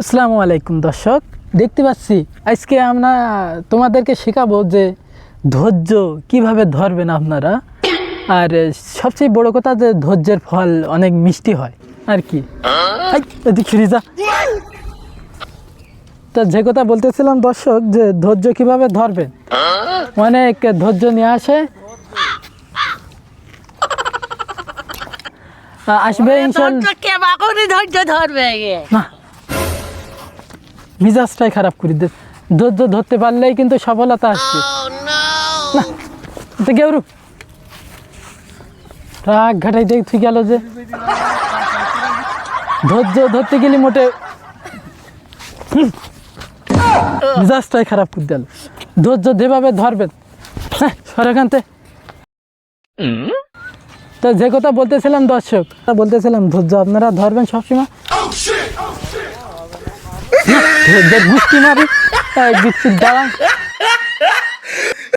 আসসালামু আলাইকুম দর্শক দেখতে পাচ্ছি আজকে আমরা তোমাদেরকে শেখাবো যে ধৈর্য কীভাবে ধরবেন আপনারা। আর সবচেয়ে বড় কথা যে ধৈর্যের ফল অনেক মিষ্টি হয় আর কি। যা। তো যে কথা বলতেছিলাম দর্শক যে ধৈর্য কীভাবে ধরবেন? অনেক ধৈর্য নিয়ে আসে। আসবে ধৈর্য ধরবে না। মিজাজটাই খারাপ করে। দে ধৈর্য ধরতে পারলেই কিন্তু সফলতা আসবে। না এটা কেউ রাগ ঘাটাই দেখ তুই গেল যে। ধৈর্য ধরতে গেলে মোটে। মিজাজটাই খারাপ করে দিল। ধৈর্য যেভাবে ধরবেন হ্যাঁ তো যে কথা বলতেছিলাম দর্শক তা বলতেছিলাম ধৈর্য আপনারা ধরবেন সবসময়। মুষ্টি মারি বিচ্ছির দাঁড়ান